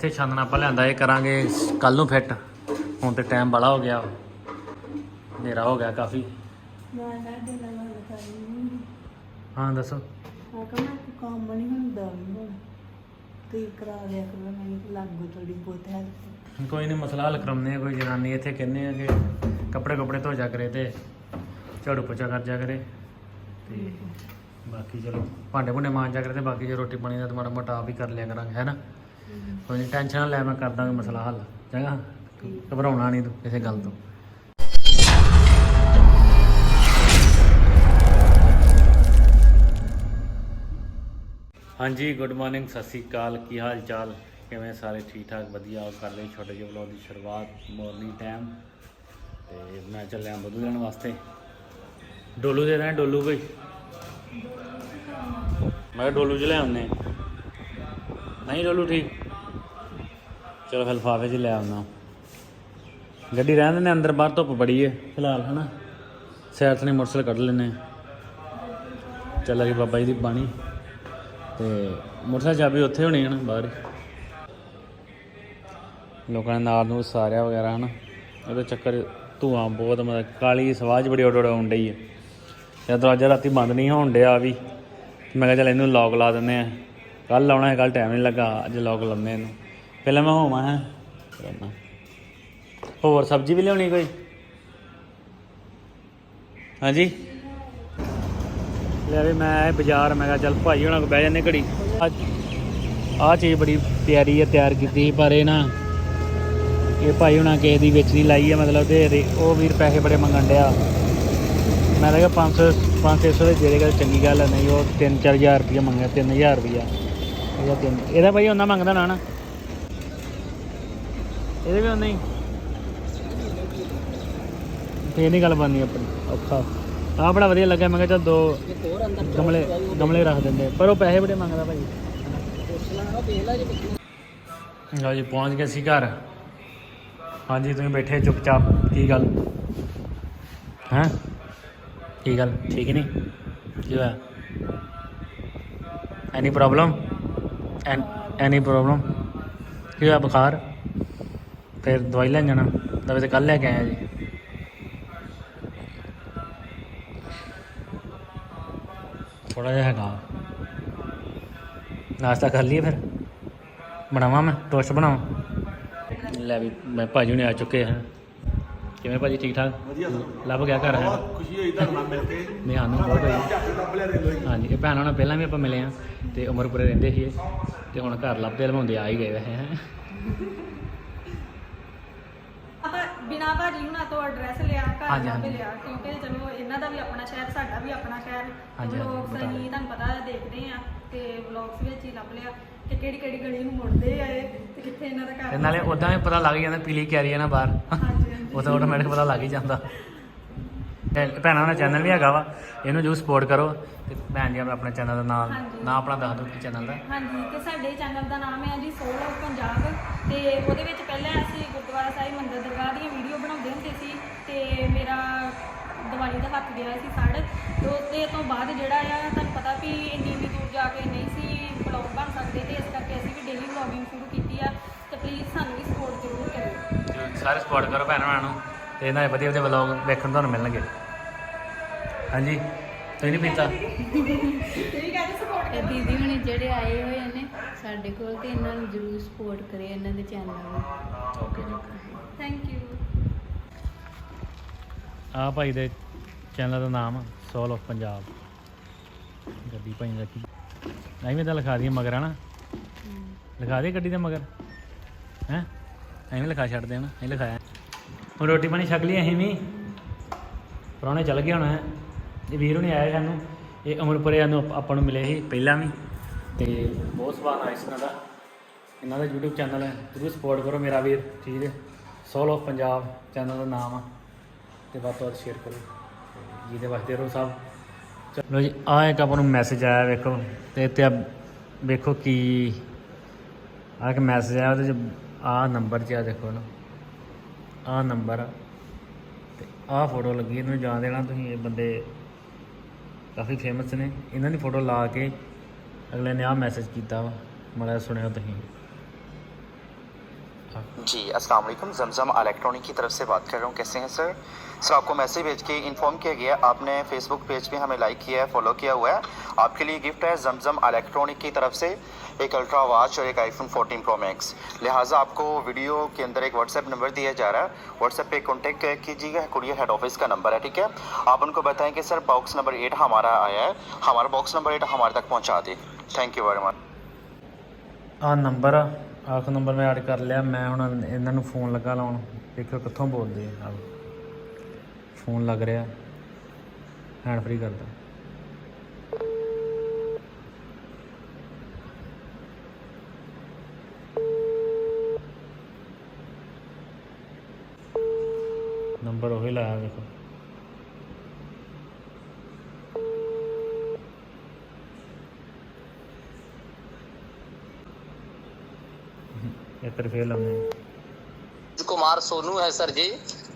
ਇੱਥੇ ਛਾਨਣ ਆਪਾਂ ਲਿਆਂਦਾ ਇਹ ਕਰਾਂਗੇ ਕੱਲ ਨੂੰ ਫਿੱਟ ਹੁਣ ਤੇ ਟਾਈਮ ਬੜਾ ਹੋ ਗਿਆ। ਹਨੇਰਾ ਹੋ ਗਿਆ ਕਾਫੀ। ਮੈਂ ਸਾਡੇ ਨਾਲ ਗੱਲ ਕਰਨੀ ਹਾਂ ਦੱਸੋ ਆ ਕੰਮ ਨਹੀਂ ਹੁੰਦਾ ਵੀ ਹੁਣ। ਤੁਸੀਂ ਕਰਾ ਦਿਆ ਕਰੋ ਨਹੀਂ ਲੱਗੋ ਥੋੜੀ ਬਹੁਤ ਹੈਲਪ ਕੋਈ ਨਹੀਂ ਮਸਲਾ ਹੱਲ ਕਰਾਉਂਦੇ ਆ ਕੋਈ ਜਨਾਨੀ ਇੱਥੇ ਕਹਿੰਦੇ ਆ ਕਿ ਕੱਪੜੇ ਕੱਪੜੇ ਧੋ ਜਾ ਕਰੇ ਤੇ ਝਾੜੂ ਪੋਚਾ ਕਰ ਜਾ ਕਰੇ। ਤੇ ਬਾਕੀ ਚਲੋ ਭਾਂਡੇ ਭੁੰਡੇ ਮਾਂਜ ਜਾ ਕਰੇ ਤੇ ਬਾਕੀ ਜੇ ਰੋਟੀ ਪਾਣੀ ਦਾ ਤਾਂ ਮਾੜਾ ਮੋਟਾ ਆਪ ਹੀ ਕਰ ਲਿਆ ਕਰਾਂਗੇ ਹੈ ਨਾ? ਕੋਈ ਨਹੀਂ ਟੈਨਸ਼ਨ ਨਾ ਲੈ, ਮੈਂ ਕਰ ਦਾਂਗਾ ਮਸਲਾ ਹੱਲ। ਚੰਗਾ? ਤੂੰ ਘਬਰਾਉਣਾ ਨਹੀਂ ਤੂੰ ਕਿਸੇ ਗੱਲ ਤੋਂ। ਹਾਂਜੀ ਗੁੱਡ ਮਾਰਨਿੰਗ ਸਤਿ ਸ੍ਰੀ ਅਕਾਲ। ਕੀ ਹਾਲ ਚਾਲ ਕਿਵੇਂ ਸਾਰੇ ਠੀਕ ਠਾਕ ਵਧੀਆ। ਉਹ ਕਰ ਲਈ ਛੋਟੇ ਜਿਹੇ ਵਲੌਗ ਦੀ ਸ਼ੁਰੂਆਤ ਮਾਰਨਿੰਗ ਟਾਈਮ ਤੇ ਮੈਂ ਚੱਲਿਆ ਬਦੂ ਲੈਣ ਵਾਸਤੇ। ਡੋਲੂ ਦੇ ਰਹੇ ਡੋਲੂ ਕੋਈ ਮੈਂ ਕਿਹਾ ਡੋਲੂ ਚ ਲੈ ਆਉਂਦੇ। ਨਹੀਂ, ਡੋਲੂ ਠੀਕ? ਚਲੋ ਫਿਰ ਲਿਫਾਫੇ 'ਚ ਲੈ ਆਉਣਾ ਗੱਡੀ ਰਹਿਣ ਦਿੰਦੇ ਅੰਦਰ ਬਾਹਰ ਧੁੱਪ ਬੜੀ ਹੈ ਫਿਲਹਾਲ, ਹਨਾ? ਸੈਰ ਤੋਂ ਮੋਟਰਸਾਈਕਲ ਕੱਢ ਲੈਨੇ ਚੱਲ ਗਈ ਬਾਬਾ ਜੀ ਦੀ ਬਾਣੀ। ਤੇ ਮੋਟਰਸਾਈਕਲ ਚਾਬੀ ਉੱਥੇ ਹੋਣੀ ਹਨ, ਬਾਹਰ ਲੋਕਾਂ ਨੇ ਨਾਲ ਨੂੰ ਸਾਰਿਆ ਵਗੈਰਾ, ਹਨ? ਉਹਦੇ ਚੱਕਰ ਧੂਆਂ ਬਹੁਤ, ਮਤਲਬ ਕਾਲੀ ਸਵਾਜ ਬੜੀ ਉੱਡ ਉੱਡ ਆਉਣ ਡਈ ਹੈ ਤੇ ਦਰਵਾਜ਼ਾ ਰਾਤੀ ਬੰਦ ਨਹੀਂ ਹੋਣ ਡਿਆ ਵੀ। ਮੈਂ ਕਿਹਾ ਚੱਲ ਇਹਨੂੰ ਲੌਕ ਲਾ ਦਿੰਦੇ ਆ। ਕੱਲ ਲਾਉਣਾ ਹੈ ਕੱਲ ਟਾਈਮ ਨਹੀਂ ਲੱਗਾ, ਅੱਜ ਲੌਕ ਲਾਉਂਦੇ ਇਹਨੂੰ। ਪਹਿਲਾਂ ਮੈਂ ਹੋਵਾਂ ਹੈ? ਹੋਰ ਸਬਜ਼ੀ ਵੀ ਲਿਆਉਣੀ ਕੋਈ? ਹਾਂਜੀ? ਲੈ ਵੀ ਮੈਂ ਬਾਜ਼ਾਰ ਮੈਂ ਕਿਹਾ ਚੱਲ ਭਾਈ ਹੁਣਾਂ ਕੋ ਬਹਿ ਜਾਂਦੇ ਘੜੀ। ਅੱਜ ਆਹ ਚੀਜ਼ ਬੜੀ ਪਿਆਰੀ ਹੈ ਤਿਆਰ ਕੀਤੀ ਸੀ, ਪਰ ਇਹ ਨਾ ਇਹ ਭਾਈ ਹੁਣਾਂ ਕਿਸੇ ਦੀ ਵਿੱਚ ਲਾਈ ਹੈ ਮਤਲਬ ਤੇ ਰੇ- ਉਹ ਵੀਰ ਪੈਸੇ ਬੜੇ ਮੰਗਣ ਡਿਆ। ਮੈਂ ਕਿਹਾ 500 500 ਦੇ ਦੇ ਦੇਗਾ ਚੰਗੀ ਗੱਲ ਹੈ ਨਹੀਂ ਉਹ 3-4000 ਰੁਪਏ ਮੰਗਿਆ 3000 ਰੁਪਇਆ ਤਿੰਨ ਇਹਦਾ ਭਾਈ ਉਹਨਾਂ ਮੰਗਦਾ ਨਾ ਨਾ ਇਹਦੇ ਵੀ ਉਹਨਾਂ ਹੀ। ਤੇ ਇਹ ਨਹੀਂ ਗੱਲ ਬਣਨੀ ਆਪਣੀ। ਔਖਾ। ਆਹ ਬੜਾ ਵਧੀਆ ਲੱਗਾ, ਮੈਂ ਕਿਹਾ ਚੱਲ ਦੋ ਗਮਲੇ ਗਮਲੇ ਰੱਖ ਦਿੰਦੇ ਪਰ ਉਹ ਪੈਸੇ ਬੜੇ ਮੰਗਦਾ ਭਾਈ। ਲਓ ਜੀ, ਪਹੁੰਚ ਗਏ ਸੀ ਘਰ। ਹਾਂਜੀ, ਤੁਸੀਂ ਬੈਠੇ ਚੁੱਪਚਾਪ। ਕੀ ਗੱਲ? ਹੈਂ? ਕੀ ਗੱਲ? ਠੀਕ ਨਹੀਂ? ਕੀ ਹੋਇਆ? ਐਨੀ ਪ੍ਰੋਬਲਮ ਐਨੀ ਪ੍ਰੋਬਲਮ ਕੀ ਹੋਇਆ, ਬੁਖਾਰ? ਫਿਰ ਦਵਾਈ ਲੈਣ ਜਾਣਾ। ਦਵਾਈ ਤਾਂ ਕੱਲ ਲੈ ਕੇ ਆਇਆ ਜੀ। ਥੋੜਾ ਜਿਹਾ ਹੈਗਾ। ਨਾਸ਼ਤਾ ਕਰ ਲਈਏ ਫਿਰ। ਬਣਾਵਾਂ ਮੈਂ ਟੋਸਟ ਬਣਾਵਾਂ। ਲੈ ਵੀ ਮੈਂ ਭਾਜੀ ਹੁਣੇ ਆ ਚੁੱਕੇ ਹਨ ਕਿਵੇਂ ਭਾਜੀ ਠੀਕ ਠਾਕ? ਵਧੀਆ ਲੱਭ ਗਿਆ ਘਰ? ਹੈ ਖੁਸ਼ੀ ਹੋਈ ਤੁਹਾਨੂੰ ਨਾਲ ਮਿਲ ਕੇ। ਮੈਂ ਸਾਨੂੰ ਬਹੁਤ ਹੋਈ ਹਾਂਜੀ ਇਹ ਭੈਣਾਂ ਨਾਲ ਪਹਿਲਾਂ ਵੀ ਆਪਾਂ ਮਿਲੇ ਆ। ਤੇ ਉਮਰਪੁਰੇ ਰਹਿੰਦੇ ਸੀ ਤੇ ਹੁਣ ਘਰ ਲੱਭਦੇ ਲਵਾਉਂਦੇ ਆ ਹੀ ਗਏ ਵੈਸੇ। ਹੈਂ। ਬਿਨਾ ਭਾਜੀ ਹੁਣਾਂ ਤੋਂ ਐਡਰੈਸ ਲਿਆ ਘਰ ਹਾਂਜੀ, ਹਾਂਜੀ। ਲਿਆ ਕਿਉਂਕਿ ਚਲੋ ਇਹਨਾਂ ਦਾ ਵੀ ਆਪਣਾ ਸ਼ਹਿਰ ਸਾਡਾ ਵੀ ਆਪਣਾ ਸ਼ਹਿਰ। ਹਾਂਜੀ, ਵਲੋਗਸ ਬਤਾ ਅਸੀਂ ਤੁਹਾਨੂੰ ਪਤਾ ਦੇਖਦੇ ਆ ਤੇ ਵਲੋਗਸ ਵਿੱਚ ਹੀ ਲੱਭ ਲਿਆ ਕਿ ਕਿਹੜੀ ਕਿਹੜੀ ਗਲੀ ਨੂੰ ਮੁੜਦੇ ਆ ਇਹ ਤੇ ਕਿੱਥੇ ਇਹਨਾਂ ਦਾ ਘਰ ਤੇ ਨਾਲੇ ਉਦਾਂ ਵੀ ਪਤਾ ਲੱਗ ਜਾਂਦਾ ਪੀਲੀ ਕੈਰੀ ਹੈ ਨਾ ਬਾਹਰ। ਹਾਂਜੀ ਹਾਂਜੀ। ਉਹ ਤਾਂ ਆਟੋਮੈਟਿਕ ਪਤਾ ਲੱਗ ਹੀ ਜਾਂਦਾ। ਤੇ ਭੈਣਾਂ ਦਾ ਚੈਨਲ ਵੀ ਹੈਗਾ ਵਾ ਇਹਨੂੰ ਜਰੂਰ ਸਪੋਰਟ ਕਰੋ ਤੇ ਭੈਣ ਜੀ ਆਪਣਾ ਚੈਨਲ ਦਾ ਨਾਮ ਹਾਂਜੀ। ਨਾਂ ਆਪਣਾ ਦੱਸ ਦਿਓ ਕੀ ਚੈਨਲ ਦਾ। ਹਾਂਜੀ ਤੇ ਸਾਡੇ ਚੈਨਲ ਦਾ ਨਾਮ ਹੈ ਜੀ ਸੋਲ ਆਫ ਪੰਜਾਬ। ਤੇ ਉਹਦੇ ਵਿੱਚ ਪਹਿਲਾਂ ਅਸੀਂ ਗੁਰਦੁਆਰਾ ਸਾਹਿਬ ਮੰਦਿਰ ਦਰਗਾਹ ਦੀਆਂ ਵੀਡੀਓ ਬਣਾਉਂਦੇ ਹੁੰਦੇ ਸੀ ਤੇ ਮੇਰਾ ਦੀਵਾਲੀ ਦਾ ਹੱਥ ਗਿਆ ਸੀ ਸੜ। ਤੇ ਤੇ ਤੋਂ ਬਾਅਦ ਜਿਹੜਾ ਆ ਤੁਹਾਨੂੰ ਪਤਾ ਵੀ ਇੰਨੀ ਇੰਨੀ ਦੂਰ ਜਾ ਕੇ ਨਹੀਂ ਸੀ ਬਲੌਗ ਬਣ ਸਕਦੇ ਤੇ ਇਸ ਕਰਕੇ ਅਸੀਂ ਵੀ ਡੇਲੀ ਵਲੌਗਿੰਗ ਸ਼ੁਰੂ ਕੀਤੀ ਆ। ਤੇ ਪਲੀਜ਼ ਸਾਨੂੰ ਵੀ ਸਪੋਰਟ ਜ਼ਰੂਰ ਕਰਿਓ। ਸਾਰੇ ਸਪੋਰਟ ਕਰੋ ਭੈਣ ਭਰਾਵਾਂ ਨੂੰ ਤੇ ਇਹਨਾਂ ਦੇ ਵਧੀਆ ਵਧੀਆ ਵਲੌਗ ਵੇਖਣ ਨੂੰ ਤੁਹਾਨੂੰ ਮਿਲਣਗੇ। ਹਾਂਜੀ ਤੁਸੀਂ ਨਹੀਂ ਪੀਤਾ? ਠੀਕ ਹੈ ਜੀ ਸਪੋਰਟ ਇਹ ਦੀਦੀ ਹੁਣੀ ਜਿਹੜੇ ਆਏ ਹੋਏ ਨੇ ਸਾਡੇ ਕੋਲ ਤੇ ਇਹਨਾਂ ਨੂੰ ਜਰੂਰ ਸਪੋਰਟ ਕਰੇ ਇਹਨਾਂ ਦੇ ਚੈਨਲ ਨੂੰ। ਓਕੇ ਜੀ ਓਕੇ ਥੈਂਕ ਯੂ ਆ ਭਾਈ ਦੇ ਚੈਨਲ ਦਾ ਨਾਮ ਸੋਲ ਆਫ ਪੰਜਾਬ ਗੱਡੀ ਭਾਈ ਨੇ ਰੱਖੀ। ਐਵੇਂ ਤਾਂ ਲਿਖਾ ਦਈਏ ਮਗਰ ਹਨਾ? ਲਿਖਾ ਦੇ ਗੱਡੀ ਦੇ ਮਗਰ। ਹੈ? ਐਵੇਂ ਲਿਖਾ ਛੱਡ ਦੇਣਾ ਇਹ ਲਿਖਾਇਆ। ਹੁਣ ਰੋਟੀ ਪਾਣੀ ਛਕ ਲਈ ਅਸੀਂ ਵੀ। ਪ੍ਰਾਹੁਣੇ ਚੱਲ ਗਏ ਹੁਣ ਇਹ ਵੀਰ ਹੁਣੇ ਆਏ ਸਾਨੂੰ। ਇਹ ਅਮਰਪੁਰੇ ਨੂੰ ਆਪਾਂ ਨੂੰ ਮਿਲੇ ਸੀ ਪਹਿਲਾਂ ਵੀ। ਤੇ ਬਹੁਤ ਸਵਾਦ ਆਇਆ ਸੀ ਇਹਨਾਂ ਦਾ। ਇਹਨਾਂ ਦਾ YouTube ਚੈਨਲ ਹੈ, ਜ਼ਰੂਰ ਸਪੋਰਟ ਕਰੋ ਮੇਰਾ ਵੀਰ ਠੀਕ ਹੈ ਸੋਲ ਆਫ ਪੰਜਾਬ ਚੈਨਲ ਦਾ ਨਾਮ ਆ। ਤੇ ਵੱਧ ਤੋਂ ਵੱਧ ਸ਼ੇਅਰ ਕਰੋ। ਜਿਹਦੇ ਵਾਸਤੇ ਰਹੋ ਸਾਹਿਬ। ਚਲੋ ਜੀ, ਆ ਇੱਕ ਆਪਾਂ ਨੂੰ ਮੈਸੇਜ ਆਇਆ ਵੇਖੋ। ਤੇ ਇੱਥੇ ਆ ਵੇਖੋ ਕੀ ਆ ਇੱਕ ਮੈਸੇਜ ਆਇਆ, ਉਹਦੇ ਚ ਆ ਨੰਬਰ ਚ ਆ ਦੇਖੋ ਨਾ ਆ ਨੰਬਰ ਆ। ਤੇ ਆ ਫੋਟੋ ਲੱਗੀ, ਇਹਨੂੰ ਜਾਣ ਦੇਣਾ ਤੁਸੀਂ, ਇਹ ਬੰਦੇ ਕਾਫੀ ਫੇਮਸ ਨੇ। ਇਹਨਾਂ ਦੀ ਫੋਟੋ ਲਾ ਕੇ ਅਗਲੇ ਨੇ ਆ ਮੈਸੇਜ ਕੀਤਾ ਵਾ ਮਾੜਾ ਜਿਹਾ ਸੁਣਿਓ ਤੁਸੀਂ जी अस्सलाम वालेकुम जमजम इलेक्ट्रॉनिक की तरफ से बात कर रहा हूँ कैसे हैं सर सर आपको मैसेज भेज के इन्फॉर्म किया गया है आपने फेसबुक पेज पे हमें लाइक किया है फॉलो किया हुआ है आपके लिए गिफ्ट है जमजम इलेक्ट्रॉनिक की तरफ से एक अल्ट्रा वॉच और एक आईफोन 14 प्रो मैक्स लिहाजा आपको वीडियो के अंदर एक व्हाट्सएप नंबर दिया जा रहा है व्हाट्सएप पे कॉन्टेक्ट कीजिएगा कुरियर हेड ऑफिस का नंबर है ठीक है आप उनको बताएं कि सर बॉक्स नंबर एट हमारा आया है हमारा बॉक्स नंबर एट हमारे तक पहुँचा दे ਥੈਂਕ ਯੂ ਵੈਰੀ ਮਚ ਆ ਨੰਬਰ ਆਖ ਨੰਬਰ ਮੈਂ ਐਡ ਕਰ ਲਿਆ, ਮੈਂ ਹੁਣ ਇਹਨਾਂ ਨੂੰ ਫੋਨ ਲੱਗਾ ਲਾਉਣ। ਦੇਖੋ ਕਿੱਥੋਂ ਬੋਲਦੇ ਆ ਫੋਨ ਲੱਗ ਰਿਹਾ ਹੈਂਡ ਫ੍ਰੀ ਕਰਦਾ ਨੰਬਰ ਉਹੀ ਲਾਇਆ ਵੇਖੋ। बेहतर फेल हमने। कुमार सोनू है सर जी।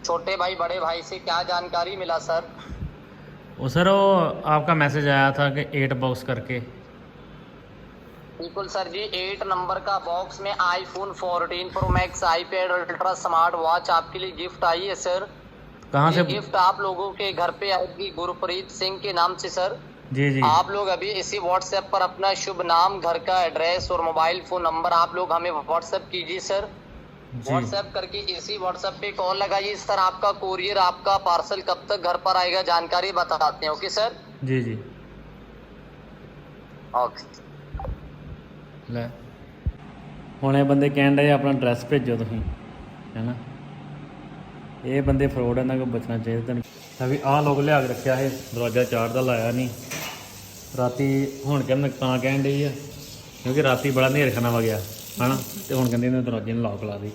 छोटे भाई बड़े भाई से क्या जानकारी मिला सर? वो सर वो आपका मैसेज आया था कि एट बॉक्स करके। बिल्कुल सर जी। एट नंबर का बॉक्स में iPhone 14 Pro Max iPad Ultra smart watch आपके लिए गिफ्ट आई है सर। कहाँ से? गिफ्ट आप लोगों के घर पे आएगी गुरप्रीत सिंह के नाम से सर। जी जी आप लोग अभी इसी व्हाट्सएप पर अपना शुभ नाम घर का एड्रेस और मोबाइल फोन नंबर आप लोग हमें व्हाट्सएप कीजिए सर जी व्हाट्सएप करके इसी व्हाट्सएप पे कॉल लगाइए सर आपका कोरियर आपका पार्सल कब तक घर पर आएगा जानकारी बताते हैं okay sir ji ji okay ਲੈ ਹੁਣ ਇਹ ਬੰਦੇ ਕਹਿਣ ਡਏ ਆਪਣਾ ਐਡਰੈਸ ਭੇਜੋ ਤੁਸੀਂ ਹੈਨਾ ਇਹ ਬੰਦੇ ਫਰੋਡ ਇਹਨਾਂ ਕੋਲ ਬਚਣਾ ਚਾਹੀਦਾ ਤੁਹਾਨੂੰ ਤਾਂ ਵੀ ਆਹ ਲੋਕ ਲਿਆ ਕੇ ਰੱਖਿਆ ਇਹ ਦਰਵਾਜ਼ਾ ਚਾਰ ਦਾ ਲਾਇਆ ਨਹੀਂ ਰਾਤੀ ਹੁਣ ਕਹਿੰਦੇ ਤਾਂ ਕਹਿਣ ਡਈ ਆ, ਕਿਉਂਕਿ ਰਾਤੀ ਬੜਾ ਹਨੇਰ ਖਾਨਾ ਵਾ ਗਿਆ, ਹਨਾ? ਤੇ ਹੁਣ ਕਹਿੰਦੇ ਨੇ ਦਰਵਾਜ਼ੇ ਨੂੰ ਲੌਕ ਲਾ ਦੇ।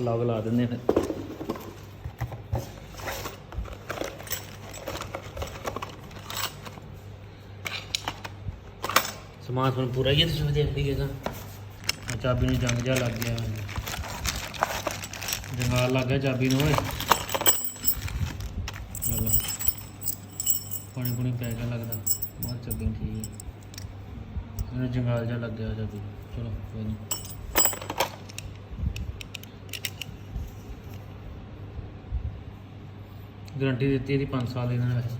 ਲੌਕ ਲਾ ਦਿੰਦੇ ਫਿਰ। ਸਮਾਨ ਹੁਣ ਪੂਰਾ ਹੀ ਤੁਸੀਂ ਦੇਖ ਲਈਏਗਾ ਆ ਚਾਬੀ ਨੂੰ ਜੰਗ ਜਾ ਲੱਗ ਗਿਆ। ਜੰਗਾਲ ਲੱਗ ਗਿਆ ਚਾਬੀ ਨੂੰ ਓਏ। ਲੈ ਪਾਣੀ ਪੁਣੀ ਪੈ ਗਿਆ ਲੱਗਦਾ। ਬਹੁਤ ਚਾਬੀ ਠੀਕ ਹੈ ਇਹਨੂੰ ਜੰਗਾਲ ਜਾ ਲੱਗ ਗਿਆ ਚਾਬੀ। ਚਲੋ, ਕੋਈ ਨਹੀਂ ਗਾਰੰਟੀ ਦਿੱਤੀ ਇਹਦੀ 5 ਸਾਲ ਦੀ ਇਹਨਾਂ ਨੇ ਵੈਸੇ।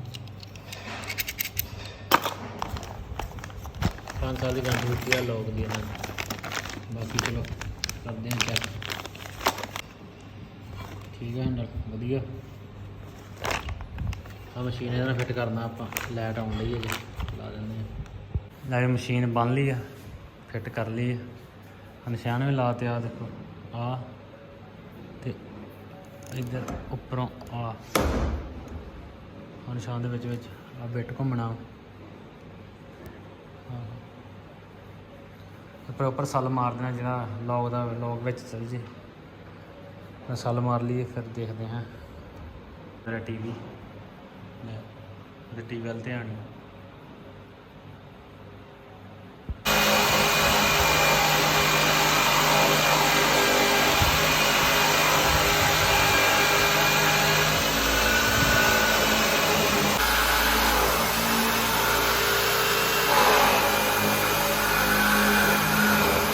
ਪੰਜ ਸਾਲ ਦੀ ਗਾਰੰਟੀ ਦਿੱਤੀ ਆ ਲੋਕ ਦੀ ਇਹਨਾਂ ਨੇ। ਬਾਕੀ ਚਲੋ, ਕਰਦੇ ਹਾਂ ਚੈੱਕ ਠੀਕ ਹੈ ਹੈਂਡਲ ਵਧੀਆ। ਆ ਮਸ਼ੀਨ ਇਹਦੇ ਨਾਲ ਫਿੱਟ ਕਰਨਾ ਆਪਾਂ ਲਾਈਟ ਆਉਣ ਲਈ ਹੈ ਜੀ, ਲਾ ਦਿੰਦੇ ਆ। ਲੈ ਮਸ਼ੀਨ ਬੰਨ ਲਈ ਆ ਫਿੱਟ ਕਰ ਲਈ ਆ। ਨਿਸ਼ਾਨ ਵੀ ਲਾਤੇ ਆ ਦੇਖੋ ਆ ਤੇ ਇੱਧਰ ਉੱਪਰੋਂ ਆ ਨਿਸ਼ਾਨ ਦੇ ਵਿੱਚ ਵਿੱਚ ਆ ਬਿੱਟ ਘੁੰਮਣਾ। ਹਾਂ ਉੱਪਰ ਉੱਪਰ ਸੱਲ ਮਾਰ ਦੇਣਾ, ਜਿਹੜਾ ਲੌਗ ਦਾ ਲੌਗ ਵਿੱਚ ਚਲ ਜੇ। ਮੈਂ ਸੱਲ ਮਾਰ ਲਈਏ ਫਿਰ ਦੇਖਦੇ ਹਾਂ। ਮੇਰਾ ਟੀਵੀ ਲੈ ਉਹਦੇ ਟੀਵੀ ਵੱਲ ਧਿਆਨ ਨਹੀਂ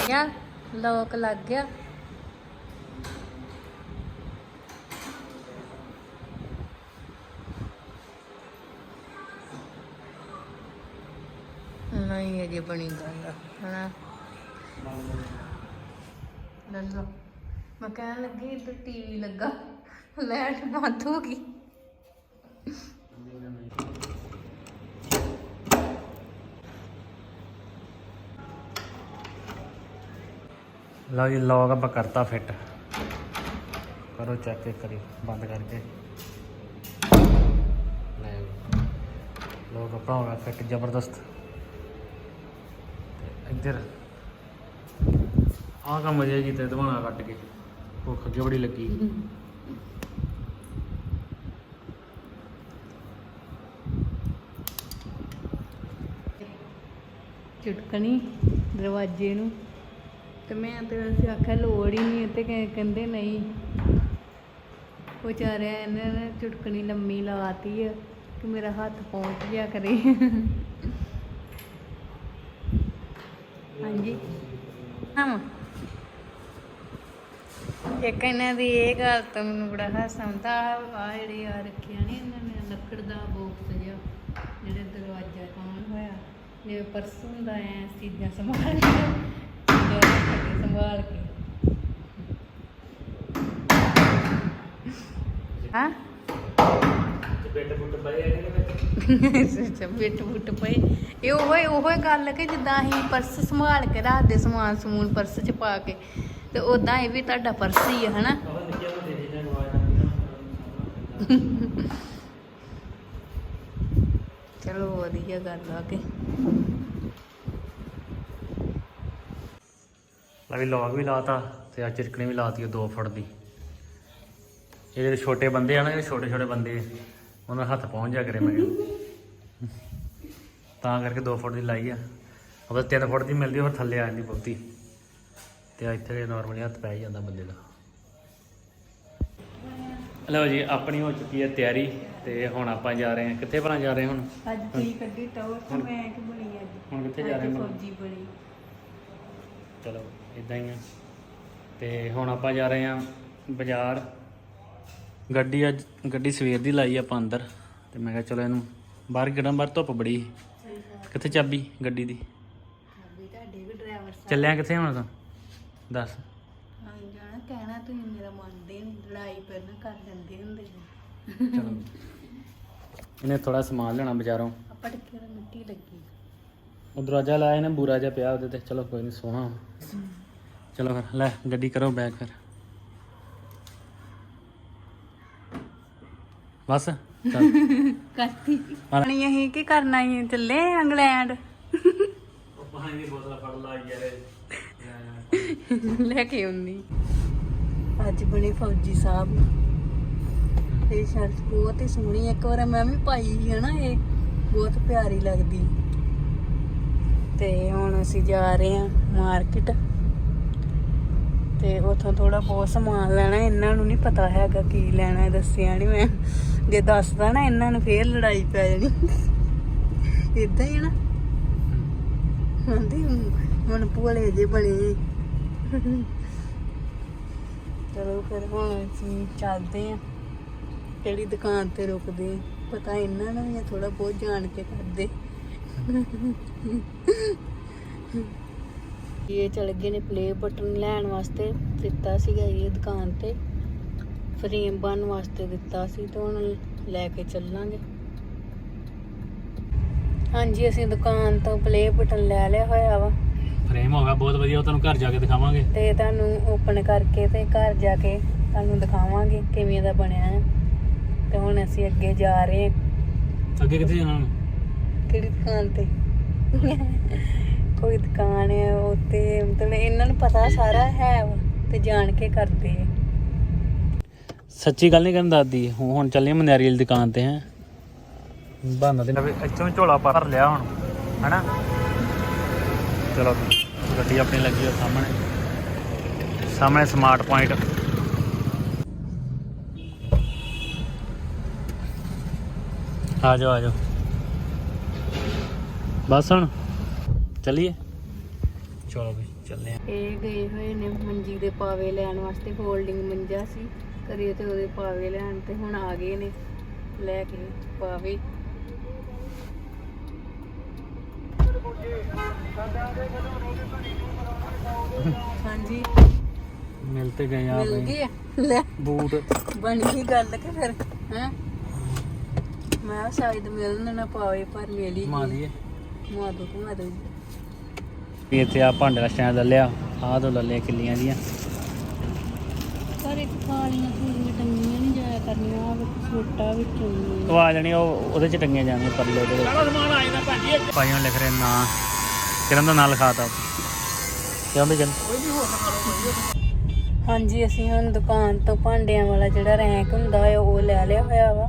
ਗਿਆ ਲੋਕ ਲੱਗ ਗਿਆ। ਨਹੀਂ ਬਣੀ ਗੱਲ ਹਨਾ? ਲੈ ਲਓ। ਮੈਂ ਕਹਿਣ ਲੱਗੀ, ਇੱਧਰ ਟੀਵੀ ਲੱਗਾ। ਲਾਈਟ ਬੰਦ ਹੋ ਗਈ। ਲਓ ਜੀ ਲੌਗ ਆਪਾਂ ਕਰਤਾ ਫਿੱਟ ਕਰੋ ਚੈੱਕ ਕਰੀ ਬੰਦ ਕਰਕੇ। ਲੈ ਲੌਗ ਆਪਣਾ ਹੋ ਗਿਆ ਫਿੱਟ ਜ਼ਬਰਦਸਤ। ਇੱਧਰ। ਆਹ ਕੰਮ ਵਧੀਆ ਕੀਤਾ ਦਵਾਣਾ ਕੱਟ ਕੇ। ਭੁੱਖ ਅੱਗੇ ਬੜੀ ਲੱਗੀ। ਚੁਟਕਣੀ ਦਰਵਾਜ਼ੇ ਨੂੰ। ਤੇ ਮੈਂ ਤੇ ਅਸੀਂ ਆਖਿਆ, ਲੋੜ ਹੀ ਨਹੀਂ ਤੇ ਕਹਿੰਦੇ ਨਹੀਂ। ਵਿਚਾਰਿਆ ਇਹਨਾਂ ਨੇ ਚੁਟਕਣੀ ਲੰਮੀ ਲਾਤੀ ਆ ਕਿ ਮੇਰਾ ਹੱਥ ਪਹੁੰਚ ਗਿਆ ਕਰੇ। ਹਾਂਜੀ। ਹਾਂ। ਇੱਕ ਇਹਨਾਂ ਦੀ ਇਹ ਗੱਲ ਤੋਂ ਮੈਨੂੰ ਬੜਾ ਹਾਸਾ ਆਉਂਦਾ ਆ ਜਿਹੜੇ ਆ ਰੱਖਿਆ ਨੇ ਇਹਨਾਂ ਨੇ ਲੱਕੜ ਦਾ ਬਾਕਸ ਜਿਹਾ ਜਿਹੜੇ ਦਰਵਾਜ਼ਾ ਕਾਣ ਹੋਇਆ ਜਿਵੇਂ ਪਰਸ ਹੁੰਦਾ ਐ ਚੀਜ਼ਾਂ ਸੰਭਾਲ ਕੇ ਸੰਭਾਲ ਕੇ। ਹਾਂ। ਬੈੱਡ ਬੁੱਟ ਪਏ ਆ ਵਿੱਚ? ਅੱਛਾ ਬਿੱਟ ਬੁੱਟ ਪਏ। ਇਹ ਉਹ ਹੀ ਉਹ ਹੀ ਗੱਲ ਕਿ ਜਿੱਦਾਂ ਅਸੀਂ ਪਰਸ ਸੰਭਾਲ ਕੇ ਰੱਖਦੇ ਸਮਾਨ ਸਮੂਨ ਪਰਸ 'ਚ ਪਾ ਕੇ ਤੇ ਉਦਾਂ ਇਹ ਵੀ ਤੁਹਾਡਾ ਪਰਸ ਹੀ ਹੈ ਹਨਾ? ਆਹ ਨਿੱਕੀਆਂ ਵੱਡੀਆਂ ਚੀਜ਼ਾਂ ਗਵਾਚ ਜਾਂਦੀਆਂ ਚਲੋ ਵਧੀਆ ਗੱਲ ਆ ਕੇ। ਲੈ ਵੀ ਲੌਗ ਵੀ ਲਾਤਾ ਤੇ ਆ ਚਿਰਕਣੀ ਵੀ ਲਾਤੀ ਉਹ 2 ਫੁੱਟ ਦੀ। ਇਹ ਜਿਹੜੇ ਛੋਟੇ ਬੰਦੇ ਆ ਨਾ ਜਿਹੜੇ ਛੋਟੇ ਛੋਟੇ ਬੰਦੇ। ਉਹਨਾਂ ਹੱਥ ਪਹੁੰਚ ਜਾ ਕਰੇ ਮੈਂ ਕਿਹਾ। ਤਾਂ ਕਰਕੇ 2 ਫੁੱਟ ਦੀ ਲਾਈ ਆ। ਅਬਲ 3 ਫੁੱਟ ਦੀ ਮਿਲਦੀ ਉਹ ਥੱਲੇ ਆ ਜਾਂਦੀ ਬਹੁਤੀ। ਤੇ ਆ ਇੱਥੇ ਨਾਰਮਲੀ ਹੱਥ ਪੈ ਹੀ ਜਾਂਦਾ ਬੰਦੇ ਦਾ। ਲਓ ਜੀ ਆਪਣੀ ਹੋ ਚੁੱਕੀ ਹੈ ਤਿਆਰੀ ਤੇ ਹੁਣ ਆਪਾਂ ਜਾ ਰਹੇ ਹਾਂ। ਕਿੱਥੇ ਭਲਾ ਜਾ ਰਹੇ ਹਾਂ ਹੁਣ? ਅੱਜ ਤੁਸੀਂ ਕੱਢੀ ਟੌਰ ਤੇ ਮੈਂ ਕਿ ਬਣੀ ਅੱਜ ਹੁਣ ਕਿੱਥੇ ਜਾ ਰਹੇ ਅੱਜ ਹਾਂ? ਫੌਜੀ ਬਣੀ। ਚਲੋ ਇਦਾਂ ਹੀ ਆ। ਤੇ ਹੁਣ ਆਪਾਂ ਜਾ ਰਹੇ ਹਾਂ ਬਾਜ਼ਾਰ। ਗੱਡੀ ਅੱਜ ਗੱਡੀ ਸਵੇਰ ਦੀ ਲਾਈ ਆਪਾਂ ਅੰਦਰ ਤੇ ਮੈਂ ਕਿਹਾ ਚਲੋ ਇਹਨੂੰ ਬਾਹਰ ਗਿੜਾਂ ਬਾਹਰ ਧੁੱਪ ਬੜੀ। ਕਿੱਥੇ ਚਾਬੀ ਗੱਡੀ ਦੀ? ਅਭੀ ਤੁਹਾਡੇ ਵੀ ਡਰਾਈਵਰ ਸਾਹਿਬ ਚੱਲਿਆ ਕਿੱਥੇ ਹੁਣ ਤਾਂ? ਦੱਸ। ਹਾਂ ਜਾਣਾ ਕਹਿਣਾ ਤੁਸੀਂ ਮੇਰਾ ਮੰਨਦੇ ਨਹੀਂ ਲੜਾਈ ਪਹਿਲਾਂ ਕਰ ਲੈਂਦੇ ਹੁੰਦੇ ਨੇ ਚਲੋ। ਇਹਨੇ ਥੋੜਾ ਸਮਾਨ ਲੈਣਾ ਬਾਜ਼ਾਰੋਂ। ਆਪਾਂ ਟੱਕੇ ਨਾਲ ਮਿੱਟੀ ਲੱਗੀ। ਉਹ ਦਰਵਾਜ਼ਾ ਲਾਇਆ ਇਹਨੇ ਬੂਰਾ ਜਿਹਾ ਪਿਆ ਉਹਦੇ ਤੇ। ਚਲੋ ਕੋਈ ਨਹੀਂ ਸੋਹਣਾ। ਚਲੋ ਫਿਰ ਲੈ ਗੱਡੀ ਕਰੋ ਬੈਕ ਫਿਰ। ਬਸ ਚੱਲ। ਕਰਤੀ। ਪਾਣੀ ਅਸੀਂ ਕੀ ਕਰਨਾ ਹੀ ਚੱਲੇ ਆਂ ਇੰਗਲੈਂਡ। ਪਾਣੀ ਦੀ ਬੋਤਲ ਫੜ ਲਾ ਯਾਰ। ਲੈ ਕੇ ਆਉਣੀ ਅੱਜ ਬਣੇ ਫੌਜੀ ਸਾਹਿਬ। ਇਹ ਸ਼ਰਟ ਬਹੁਤ ਹੀ ਸੋਹਣੀ ਇੱਕ ਵਾਰ ਮੈਂ ਵੀ ਪਾਈ ਸੀ ਹਨਾ ਇਹ। ਬਹੁਤ ਪਿਆਰੀ ਲੱਗਦੀ। ਤੇ ਹੁਣ ਅਸੀਂ ਜਾ ਰਹੇ ਹਾਂ ਮਾਰਕੀਟ। ਤੇ ਉਥੋਂ ਥੋੜਾ ਬਹੁਤ ਸਮਾਨ ਲੈਣਾ। ਇਹਨਾਂ ਨੂੰ ਨਹੀਂ ਪਤਾ ਹੈਗਾ ਕੀ ਲੈਣਾ ਹੈ, ਦੱਸਿਆ ਨਹੀਂ ਮੈਂ। ਜੇ ਦੱਸਦਾ ਨਾ ਇਹਨਾਂ ਨੂੰ ਫੇਰ ਲੜਾਈ ਪੈ ਜਾਣੀ। ਇਦਾਂ ਹੀ ਨਾ। ਹੁੰਦੀ ਹੁਣ ਭੋਲੇ ਜੇ ਬਣੇ। ਚਲੋ ਫਿਰ ਹੁਣ ਅਸੀਂ ਚੱਲਦੇ ਆ। ਕਿਹੜੀ ਦੁਕਾਨ ਤੇ ਰੁਕਦੇ ਪਤਾ ਇਹਨਾਂ ਨੂੰ ਵੀ ਥੋੜਾ ਬਹੁਤ ਜਾਣ ਕੇ ਕਰਦੇ। ਇਹ ਚਲ ਗਏ ਨੇ ਪਲੇ ਬਟਨ ਲੈਣ ਵਾਸਤੇ, ਦਿੱਤਾ ਸੀਗਾ ਇਹ ਦੁਕਾਨ ਤੇ। ਫਰੇਮ ਬਣਨ ਵਾਸਤੇ ਦਿੱਤਾ ਸੀ ਤੇ ਹੁਣ ਲੈ ਕੇ ਚੱਲਾਂਗੇ। ਹਾਂਜੀ ਅਸੀਂ ਦੁਕਾਨ ਤੋਂ ਪਲੇ ਬਟਨ ਲੈ ਲਿਆ ਹੋਇਆ ਵਾ। ਫਰੇਮ ਹੋ ਗਿਆ ਬਹੁਤ ਵਧੀਆ ਉਹ ਤੁਹਾਨੂੰ ਘਰ ਜਾ ਕੇ ਦਿਖਾਵਾਂਗੇ। ਤੇ ਤੁਹਾਨੂੰ ਓਪਨ ਕਰਕੇ ਤੇ ਘਰ ਜਾ ਕੇ ਤੁਹਾਨੂੰ ਦਿਖਾਵਾਂਗੇ ਕਿਵੇਂ ਦਾ ਬਣਿਆ ਹੈ। ਤੇ ਹੁਣ ਅਸੀਂ ਅੱਗੇ ਜਾ ਰਹੇ ਹਾਂ। ਅੱਗੇ ਕਿੱਥੇ ਜਾਣਾ ਹੁਣ? ਕਿਹੜੀ ਦੁਕਾਨ ਤੇ? ਕੋਈ ਦੁਕਾਨ ਹੈ ਉੱਤੇ ਮਤਲਬ ਇਹਨਾਂ ਨੂੰ ਪਤਾ ਸਾਰਾ ਹੈ ਤੇ ਜਾਣ ਕੇ ਕਰਦੇ ਆ। ਸੱਚੀ ਗੱਲ ਨਹੀਂ ਕਰਨ ਦਾਦੀ ਹੁਣ ਹੁਣ ਚੱਲੇ ਮਨਿਆਰੀ ਵਾਲੀ ਦੁਕਾਨ ਤੇ ਹੈ। ਬਹਾਨਾ ਦੇ ਇੱਥੋਂ ਵੀ ਝੋਲਾ ਭਰ ਲਿਆ ਹੁਣ ਹੈਨਾ? ਚਲੋ ਗੱਡੀ ਆਪਣੀ ਲੱਗੀ ਹੋ ਸਾਹਮਣੇ। ਸਾਹਮਣੇ ਸਮਾਰਟ ਪੁਆਇੰਟ ਆ ਜਾਓ ਆ ਜਾਓ। ਬਸ ਹੁਣ ਚੱਲੀਏ? ਚਲੋ ਵੀ ਚੱਲੇ ਆ। ਇਹ ਗਏ ਹੋਏ ਨੇ ਮੰਜੀ ਦੇ ਪਾਵੇ ਲੈਣ ਵਾਸਤੇ ਫੋਲਡਿੰਗ ਮੰਜਾ ਸੀ। ਕਰੀਏ ਤੇ ਉਹਦੇ ਪਾਵੇ ਲੈਣ ਤੇ ਹੁਣ ਆ ਗਏ ਨੇ ਲੈ ਕੇ ਪਾਵੇ। ਹਾਂਜੀ। ਮਿਲ ਤੇ ਗਏ ਆ ਮਿਲ ਗਏ ਲੈ। ਬੂਟ। ਬਣ ਗਈ ਗੱਲ ਕਿ ਫਿਰ ਹੈ। ਮੈਂ ਸ਼ਾਇਦ ਮਿਲਣ ਨਾ ਪਾਵੇ ਪਰ ਮਿਲੀ ਮਾ ਲਈਏ ਮਾ ਦੋ ਮਾ ਦੋ ਇੱਥੇ ਆ ਭਾਂਡੇ ਦਾ ਸਟੈਂਡ ਲੈ ਲਿਆ ਆਹ ਤੋਂ ਲੈ ਲਿਆ ਕਿੱਲੀਆਂ ਦੀਆਂ। ਪਰ ਇੱਕ ਕਾਲੀਆਂ ਥੋੜੀਆਂ ਟੰਗੀਆਂ ਨਹੀਂ ਜਾਇਆ ਕਰਨੀਆਂ ਆ ਛੋਟਾ ਵਿੱਚੋਂ ਹੀ। ਉਹ ਆ ਜਾਣੀ ਉਹ ਉਹਦੇ ਚ ਟੰਗੀਆਂ ਜਾਣੀਆਂ ਪਰਲੇ ਦੇ ਵਿੱਚ। ਭਾਈਆਂ ਲਿਖ ਰਹੇ ਨਾਂ। ਕਿਰਨ ਦਾ ਨਾਂ ਲਿਖਾਤਾ। ਕਿਉਂ ਵੀ ਚੱਲ ਹਾਂਜੀ ਅਸੀਂ ਹੁਣ ਦੁਕਾਨ ਤੋਂ ਭਾਂਡਿਆਂ ਵਾਲਾ ਜਿਹੜਾ ਰੈਂਕ ਹੁੰਦਾ ਹੈ ਉਹ ਲੈ ਲਿਆ ਹੋਇਆ ਵਾ।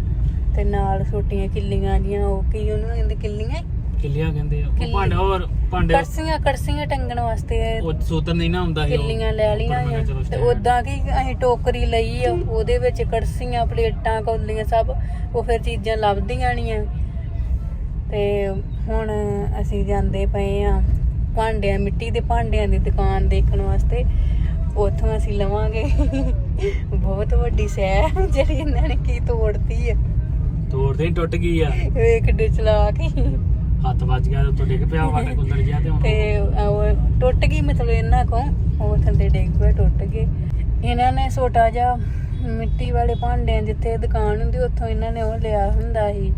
ਤੇ ਨਾਲ ਛੋਟੀਆਂ ਕਿੱਲੀਆਂ ਜੀਆਂ ਉਹ ਕੀ ਉਹਨੂੰ ਕਹਿੰਦੇ ਕਿੱਲੀਆਂ? ਕਿੱਲੀਆਂ ਕਹਿੰਦੇ ਆ। ਉਹ ਭਾਂਡਾ ਹੋਰ ਭਾਂਡੇ ਕੜਸੀਆਂ ਕੜਸੀਆਂ ਟੰਗਣ ਵਾਸਤੇ ਉਹ ਸੂਤਰ ਨਹੀਂ ਨਾ ਹੁੰਦਾ ਸੀ ਉਹ। ਕਿੱਲੀਆਂ ਲੈ ਮੈਂ ਕਿਹਾ ਆ ਤੇ stand। ਉਦਾਂ ਕੀ ਅਸੀਂ ਟੋਕਰੀ ਲਈ ਆ ਉਹਦੇ ਵਿੱਚ ਕੜਸੀਆਂ ਪਲੇਟਾਂ ਕੌਲੀਆਂ ਸਭ ਉਹ ਫਿਰ ਚੀਜ਼ਾਂ ਲੱਭਦੀਆਂ ਨਹੀਂ ਆ। ਤੇ ਹੁਣ ਅਸੀਂ ਜਾਂਦੇ ਪਏ ਆ ਭਾਂਡਿਆਂ ਮਿੱਟੀ ਦੇ ਭਾਂਡਿਆਂ ਦੀ ਦੁਕਾਨ ਦੇਖਣ ਵਾਸਤੇ। ਉੱਥੋਂ ਅਸੀਂ ਲਵਾਂਗੇ। ਬਹੁਤ ਵੱਡੀ ਸੈਰ ਜਿਹੜੀ ਇਹਨਾਂ ਨੇ ਕੀ ਤੋੜਤੀ ਆ। ਤੋੜਦੇ ਟੁੱਟ ਗਈ ਆ। ਵੇਖ ਡੇ ਚਲਾ ਕੇ। ਹੱਥ ਵੱਜ ਗਿਆ ਤੇ ਡਿੱਗ ਪਿਆ ਵਾਟਰ ਕੂਲਰ ਜਿਹਾ ਤੇ ਹੁਣ ਤੇ ਉਹ ਟੁੱਟ ਗਈ ਮਤਲਬ ਇਹਨਾਂ ਕੋ ਉਹ ਥੱਲੇ ਡਿੱਗ ਪਏ ਟੁੱਟ ਗਏ ਇਹਨਾਂ ਨੇ ਛੋਟਾ ਜਿਹਾ ਮਿੱਟੀ ਵਾਲੇ ਭਾਂਡਿਆਂ ਜਿੱਥੇ ਦੁਕਾਨ ਹੁੰਦੀ ਉੱਥੋਂ ਇਹਨਾਂ ਨੇ ਉਹ ਲਿਆ ਹੁੰਦਾ ਸੀ।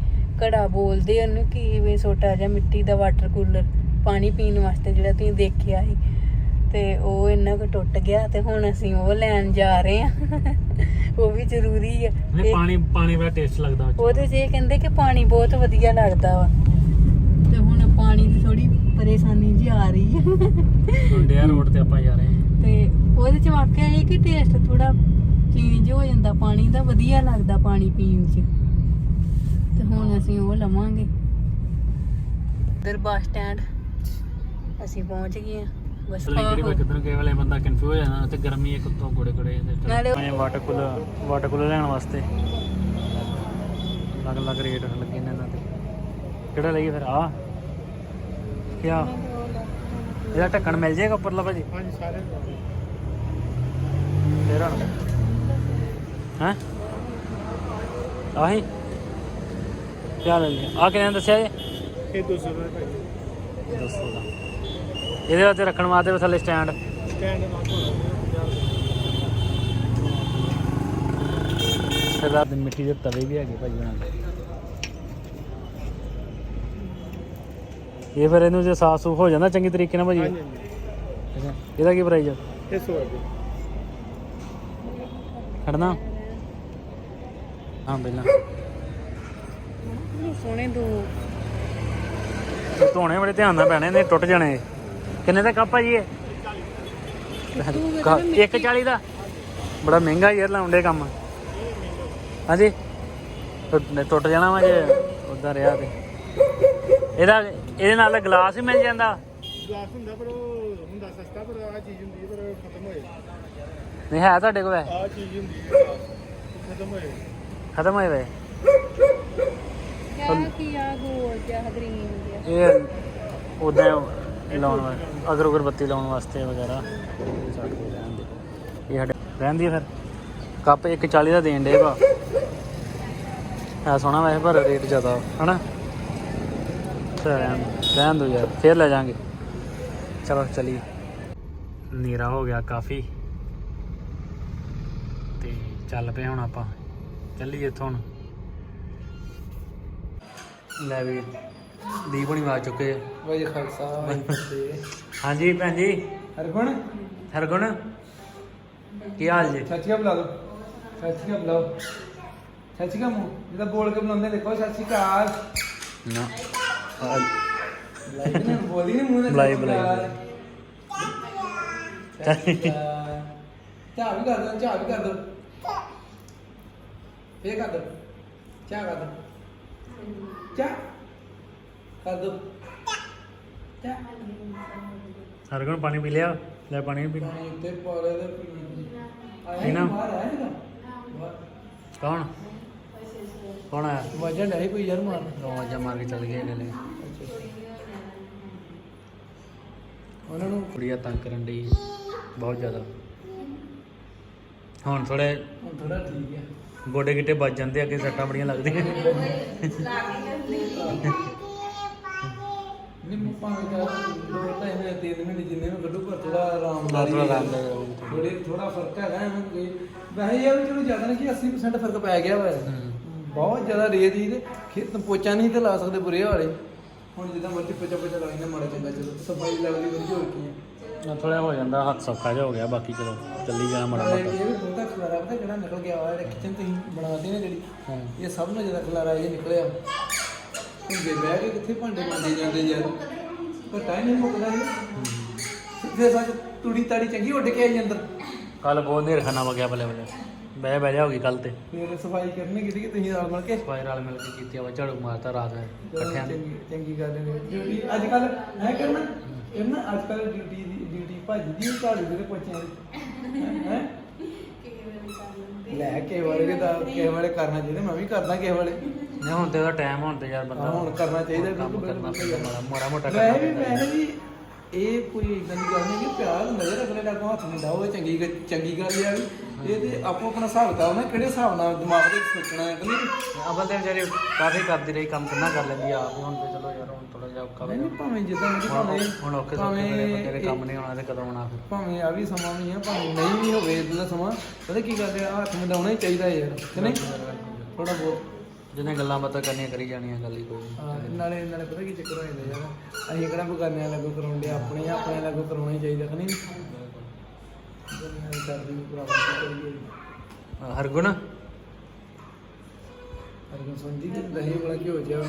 ਘੜਾ ਬੋਲਦੇ ਉਹਨੂੰ ਕੀ ਵੀ ਛੋਟਾ ਜਿਹਾ ਮਿੱਟੀ ਦਾ ਵਾਟਰ ਕੂਲਰ ਪਾਣੀ ਪੀਣ ਵਾਸਤੇ ਜਿਹੜਾ ਤੁਸੀਂ ਦੇਖਿਆ ਸੀ। ਤੇ ਉਹ ਇਹਨਾਂ ਕੋ ਟੁੱਟ ਗਿਆ ਤੇ ਹੁਣ ਅਸੀਂ ਉਹ ਲੈਣ ਜਾ ਰਹੇ ਆ ਉਹ ਵੀ ਜ਼ਰੂਰੀ ਨਹੀਂ ਇਹ- ਪਾਣੀ ਪਾਣੀ ਬੜਾ ਟੇਸਟ ਲੱਗਦਾ। ਉਹਦੇ ਇਹ ਕਹਿੰਦੇ ਕਿ ਪਾਣੀ ਬਹੁਤ ਵਧੀਆ ਲੱਗਦਾ ਵਾ। ਪਾਣੀ ਦੀ ਥੋੜੀ ਪਰੇਸ਼ਾਨੀ ਜੀ ਆ ਰਹੀ ਹੈ। ਡੇਅਰ ਰੋਡ ਤੇ ਆਪਾਂ ਜਾ ਰਹੇ ਹਾਂ। ਤੇ ਉਹਦੇ ਚ ਵਾਕਿਆ ਇਹ ਕਿ ਟੇਸਟ ਥੋੜਾ ਚੇਂਜ ਹੋ ਜਾਂਦਾ ਪਾਣੀ ਦਾ ਵਧੀਆ ਲੱਗਦਾ ਪਾਣੀ ਪੀਣ 'ਚ। ਤੇ ਹੁਣ ਅਸੀਂ ਉਹ ਲਵਾਂਗੇ। ਇਧਰ ਬੱਸ ਸਟੈਂਡ ਅਸੀਂ ਪਹੁੰਚ ਗਏ ਆ ਬਸ ਕਿਹੜੀ। ਕਿਧਰ ਵਾਲੇ ਬੰਦਾ ਕਨਫਿਊਜ਼ ਹੋ ਜਾਂਦਾ ਤੇ ਗਰਮੀ ਇੱਕ ਉੱਤੋਂ ਗੋੜੇ ਗੋੜੇ ਮੈਂ ਵਾਟਰ ਕੂਲਰ ਵਾਟਰ ਕੂਲਰ ਲੈਣ ਵਾਸਤੇ। ਅਲੱਗ ਅਲੱਗ ਰੇਟ ਲੱਗੇ ਨੇ ਇਹਨਾਂ ਤੇ। ਕਿਹੜਾ ਲਈਏ ਫਿਰ? ਆ ਕਿਆ? ਇਹਦਾ ਢੱਕਣ ਮਿਲ ਜਾਏਗਾ ਉੱਪਰਲਾ ਭਾਜੀ? ਹਾਂਜੀ ਸਾਰੇ ਤੇਰਾ ਹੈ? ਆਹੀ? ਕਿਆ ਲੈ ਲਿਆ? ਆ ਦਾ ਦੱਸਿਆ ਜੀ? ਇਹ 200 ਰੁਪਏ ਭਾਈ। ਦੱਸੋ ਦਾ। ਇਹਦੇ ਵਾਸਤੇ ਰੱਖਣ ਵਾਸਤੇ ਥੱਲੇ ਸਟੈਂਡ। ਸਟੈਂਡ ਸਰਦਾਰ ਦੀ ਮਿੱਟੀ ਦੇ ਤਵੇ ਵੀ ਹੈਗੇ ਭਾਜੀ ਬਣਾ ਕੇ ਇਹ ਫਿਰ ਇਹਨੂੰ ਜੇ ਸਾਫ਼ ਸੂਫ ਹੋ ਜਾਂਦਾ ਚੰਗੀ ਤਰੀਕੇ ਨਾਲ ਭਾਜੀ। ਹਾਂਜੀ ਹਾਂਜੀ। ਅੱਛਾ ਇਹਦਾ ਕੀ ਪ੍ਰਾਈਸ ਆ? ਇਹ 100 ਰੁਪਏ। ਖੜਨਾ? ਹਾਂ ਪਹਿਲਾਂ। ਸੋਹਣੇ ਦੋ। ਇਹ ਧੋਣੇ ਬੜੇ ਧਿਆਨ ਨਾਲ ਪੈਣੇ ਨੇ ਟੁੱਟ ਜਾਣੇ। ਇਹ। ਕਿੰਨੇ ਦਾ ਕੱਪ ਆ ਜੀ ਇਹ? ਕ- ਇੱਕ 40 ਦਾ? ਬੜਾ ਮਹਿੰਗਾ ਯਾਰ ਲਾਉਂਦੇ ਕੰਮ। ਹਾਂਜੀ। ਟੁੱਟ ਟੁੱਟ ਜਾਣਾ ਵਾ ਜੇ ਉਦਾਂ ਰਿਹਾ ਤੇ। ਇਹਦਾ ਇਹਦੇ ਨਾਲ ਗਲਾਸ ਹੀ ਮਿਲ ਜਾਂਦਾ। ਗਲਾਸ ਹੁੰਦਾ ਪਰ ਉਹ ਹੁੰਦਾ ਸਸਤਾ ਪਰ ਆ ਚੀਜ਼ ਹੁੰਦੀ ਹੈ ਪਰ ਖਤਮ ਹੋਏ। ਨਹੀਂ ਹੈ ਤੁਹਾਡੇ ਕੋਲ ਵੈਸੇ? ਆ ਚੀਜ਼ ਹੁੰਦੀ ਹੈ ਖਤਮ ਹੋਏ। ਖਤਮ ਹੋਏ ਵੇ। ਕਿਆ ਕੀ ਆ ਗੋਲ ਜਿਹਾ ਗ੍ਰੀਨ ਜਿਹਾ। ਇਹ ਉਦਾਂ ਲਾਉਣ ਵਾਸਤੇ ਅਗਰ ਅਗਰ ਬੱਤੀ ਲਾਉਣ ਵਾਸਤੇ ਵਗੈਰਾ ਇਹ ਸਾਡੇ ਰਹਿਣ ਦੀ ਫਿਰ। ਕੱਪ 140 ਦਾ ਦੇਣ ਦੇ ਭਾ। ਆ ਸੋਹਣਾ ਵੈਸੇ ਪਰ ਰੇਟ ਜ਼ਿਆਦਾ ਹਨਾ? ਚੱਲ ਰਹਿਣ ਰਹਿਣ ਦੋ ਯਾਰ ਫੇਰ ਲੈ ਜਾਾਂਗੇ ਚਲੋ ਚਲੀ ਨੀਰਾ ਹੋ ਗਿਆ ਕਾਫੀ। ਤੇ ਚੱਲ ਪਏ ਹੁਣ ਆਪਾਂ। ਚੱਲੀਏ ਇੱਥੋਂ ਹੁਣ। ਲੈ ਵੀ ਦੀਪ ਹੁਣੀ ਆ ਚੁੱਕੇ। ਆ। ਖਾਲਸਾ ਹਾਂਜੀ ਭੈਣ ਜੀ। ਹਰਗੁਣ? ਹਰਗੁਣ ਕੀ ਹਾਲ ਜੀ? ਸੱਚੀਆ ਬੁਲਾ ਲਓ ਸੱਚੀਆ ਬੁਲਾਓ। ਸੱਚੀਆ ਮੂੰਹ ਜਿਹਦਾ ਬੋਲ ਕੇ ਬੁਲਾਉਂਦੇ ਦੇਖੋ ਸੱਚੀ ਕਾਲ ਨਾ। ਬੋਲੀ ਨਹੀਂ ਮੂੰਹ ਨਾਲ ਬੁਲਾਈ, ਬੁਲਾਈ, ਚਾਹ ਵੀ ਕਰ ਦੋ ਚਾਹ ਵੀ ਕਰ ਦੋ। ਫੇਰ ਕਰ ਦੋ। ਚਾਹ ਕਰ ਦੋ। ਚਾਹ ਕਰ ਦੋ। ਚਾਹ। ਹਰਗੁਣ ਪਾਣੀ ਪੀ ਲਿਆ? ਲੈ ਪਾਣੀ ਪੀ ਪਾਣੀ ਉੱਤੇ ਪਾ ਲੈ ਤੇ ਆਇਆ ਪੀਣਾ? ਬਾਹਰ ਆਇਆ ਨਹੀਂ ਕੌਣ? ਕੌਣ ਆਇਆ? ਵਜਨ ਹੈ ਕੋਈ ਯਾਰ ਮਾਰ ਆਵਾਜ਼ਾਂ ਮਾਰ ਕੇ ਚੱਲ ਗਏ ਇਹਨੇ ਉਹਨਾਂ ਨੂੰ ਕੁੜੀਆਂ ਤੰਗ ਕਰਨ ਦੀ ਬਹੁਤ ਜ਼ਿਆਦਾ। ਹੁਣ ਥੋੜੇ ਹੁਣ ਥੋੜਾ ਠੀਕ ਹੈ ਗੋਡੇ ਗਿੱਟੇ ਵੱਜ ਜਾਂਦੇ ਅੱਗੇ ਸੱਟਾਂ ਬੜੀਆਂ ਲੱਗਦੀਆਂ। ਨਹੀਂ ਮੂੰਹ ਪਾਣੀ ਦਾ ਦੋ ਢਾਈ ਮਹੀਨੇ ਤਿੰਨ ਮਹੀਨੇ ਜਿੰਨੇ ਨੂੰ ਕੱਢੂ ਪਰ ਥੋੜਾ ਆਰਾਮ ਨਾਲ ਥੋੜਾ ਆਰਾਮ ਨਾਲ। ਥੋੜੇ ਥੋੜਾ ਫ਼ਰਕ ਹੈਗਾ ਐਵੇਂ ਕੋਈ। ਵੈਸੇ ਵੀ ਚਲੋ ਜ਼ਿਆਦਾ ਨਹੀਂ ਕਿ 80% ਫ਼ਰਕ ਪੈ ਗਿਆ ਵਾ। ਬਹੁਤ ਜ਼ਿਆਦਾ ਰੇਤ ਹੀ ਤੇ ਖੇਤ ਪੋਚਾ ਨਹੀਂ ਤੇ ਲਾ ਸਕਦੇ ਬੁਰੇ ਵਾਲੇ। ਹੁਣ ਜਿੱਦਾਂ ਮਰਜ਼ੀ ਪੋਚਾ ਪੋਚਾ ਲਾ ਲੈਂਦੇ ਮਾੜਾ ਚੰਗਾ ਚਲੋ ਸਫ਼ਾਈ ਲੱਗਦੀ ਵਧੀਆ ਹੋਰ ਕੀ ਹੈ। ਥੋੜਾ ਹੋ ਜਾਂਦਾ ਹੱਥ ਸੌਖਾ ਜਿਹਾ ਹੋ ਗਿਆ ਬਾਕੀ ਚਲੋ ਚੱਲੀ ਜਾਣਾ ਮਾੜਾ ਮੋਟਾ। ਇਹ ਵੀ ਬਹੁਤਾ ਖਲਾਰਾ ਪਤਾ ਕਿਹੜਾ ਨਿਕਲ ਗਿਆ ਵਾ ਜਿਹੜਾ ਕਿਚਨ ਤੁਸੀਂ ਬਣਾਉਂਦੇ ਨੇ ਜਿਹੜੀ ਹਾਂ। ਇਹ ਸਭ ਨੂੰ ਜ਼ਿਆਦਾ ਖਲਾਰਾ ਇਹ ਨਿਕਲਿਆ। ਹੁੰਦੇ ਬਹਿ ਕੇ ਕਿੱਥੇ ਭਾਂਡੇ ਮਾਂਜੇ ਜਾਂਦੇ ਯਾਰ ਪਰ ਟਾਈਮ ਨਹੀਂ ਮੁੱਕਦਾ ਇਹ। ਫਿਰ ਸੱਚ ਤੁੜੀ ਤਾੜੀ ਚੰਗੀ ਉੱਡ ਕੇ ਆਈ ਅੰਦਰ। ਕੱਲ ਬਹੁਤ ਨੇਰ ਖਾਣਾ ਵਗਿਆ ਬਲੇ ਬਲੇ ਬਹਿ ਬਹਿ ਜਾ ਹੋ ਗਈ ਕੱਲ ਤੇ। ਫਿਰ ਸਫ਼ਾਈ ਕਰਨੀ ਕਿਤੇ ਕਿ ਤੁਸੀਂ ਨਾਲ ਮਿਲ ਕੇ? ਸਫ਼ਾਈ ਨਾਲ ਮਿਲ ਕੇ ਕੀਤੀ ਆ ਝਾੜੂ ਮਾਰਤਾ ਰਾਤ ਇਕੱਠਿਆਂ ਨੇ। ਚੰਗੀ ਚੰਗੀ ਗੱਲ ਹੈ ਡਿਊਟੀ ਅੱਜ ਕੱਲ ਹੈ ਕਰਨਾ? ਇਹ ਨਾ ਅੱਜ ਕੱਲ ਡਿਊਟੀ ਦੀ ਡਿਊਟੀ ਭਾਜੀ ਦੀ ਝਾੜੂ ਦੇ ਪੋਚਿਆਂ ਦੀ। ਹੈ? ਲੈ ਕੇ ਵਾਲੇ ਦਾ ਕਿਸੇ ਵਾਲੇ ਕਰਨਾ ਚਾਹੀਦਾ ਮੈਂ ਵੀ ਕਰਦਾ ਕਿਸੇ ਵਾਲੇ। ਨਹੀਂ ਹੁਣ ਤੇ ਉਹਦਾ ਟਾਈਮ ਹੁਣ ਤੇ ਯਾਰ ਬੰਦਾ ਹਾਂ, ਹੁਣ ਕਰਨਾ ਚਾਹੀਦਾ, ਕੰਮ ਬਿਲਕੁਲ, ਕਰਨਾ ਬਿਲਕੁਲ ਪੈਂਦਾ, ਮਾੜਾ- ਮੋਟਾ ਵੈਸੇ ਕਰਨਾ ਵੀ ਪੈਂਦਾ। ਵੈਸੇ ਵੀ ਇਹ ਕੋਈ ਇਦਾਂ ਦੀ ਗੱਲ ਨਹੀਂ ਕਿ ਪਿਆਰ ਨਜ਼ਰ ਅਗਲੇ ਲਾਗੋਂ ਹੱਥ ਨਹੀਂ ਡਾਓ ਇਹ ਚੰਗੀ ਚੰਗੀ ਗੱਲ ਆ ਵੀ। ਇਹ ਤੇ ਆਪੋ ਆਪਣਾ ਹਿਸਾਬ ਕਿਤਾਬ ਨਾ ਕਿਹੜੇ ਹਿਸਾਬ ਨਾਲ ਦਿਮਾਗ ਦੇ ਵਿੱਚ ਸੋਚਣਾ ਹੈ ਕਿ ਨਹੀਂ ਅਬਲ ਤੇ ਵਿਚਾਰੇ ਕਾਫੀ ਕਰਦੀ ਰਹੀ ਕੰਮ ਕਿੰਨਾ ਕਰ ਲੈਂਦੀ ਆ ਆਪ ਹੀ ਹੁਣ ਤੇ ਚਲੋ ਯਾਰ ਹੁਣ ਥੋੜਾ ਜਿਹਾ ਔਖਾ ਨਹੀਂ ਨਹੀਂ ਭਾਵੇਂ ਜਿੱਦਾਂ ਮਰਜ਼ੀ ਭਾਵੇਂ ਹੁਣ ਔਖੇ ਸੌਖੇ ਭਾਵੇਂ ਬੰਦੇ ਦੇ ਇਹ- ਕੰਮ ਨਹੀਂ ਹੋਣਾ ਤੇ ਕਦੋਂ ਆਉਣਾ ਫਿਰ? ਭਾਵੇਂ ਆ ਵੀ ਸਮਾਂ ਵੀ ਆ ਭਾਵੇਂ ਨਹੀਂ ਵੀ ਹੋਵੇ ਇਦਾਂ ਦਾ ਸਮਾਂ ਪਤਾ ਕੀ ਗੱਲ ਆ ਹੱਥ ਮਿਲਾਉਣਾ ਹੀ ਚਾਹੀਦਾ ਯਾਰ ਕਿ ਨਹੀਂ? ਥੋੜਾ ਬਹੁਤ। ਜਿਹਨੇ ਗੱਲਾਂ ਬਾਤਾਂ ਕਰਨੀਆਂ ਕਰੀ ਜਾਣੀਆਂ ਗੱਲ ਹੀ ਕੋਈ ਨਹੀਂ। ਹਾਂ, ਨਾਲੇ ਨਾਲੇ ਪਤਾ ਕੀ ਚੱਕਰ ਹੋ ਜਾਂਦਾ ਯਾਰ ਅਸੀਂ ਕਿਹੜਾ ਬਗਾਨਿਆਂ ਲੱਗੋ ਕਰਾਉਂਦੇ ਆਪਣੇ ਆਪਣੇ ਲੱਗੋ ਕਰਾਉਣਾ ਹੀ ਚਾਹੀਦਾ ਕਿ ਨਹੀਂ? ਦੁਨੀਆ ਦੀ ਕਰਦੀ ਵੀ ਭਰਾਵਾ ਕੀ ਕਰੀਏ ਅਹ ਹਰਗੁਣ ਅਰਗਨ ਕਿ ਦਹੀਂ ਵਾਲਾ ਕੀ ਹੋ ਜਾ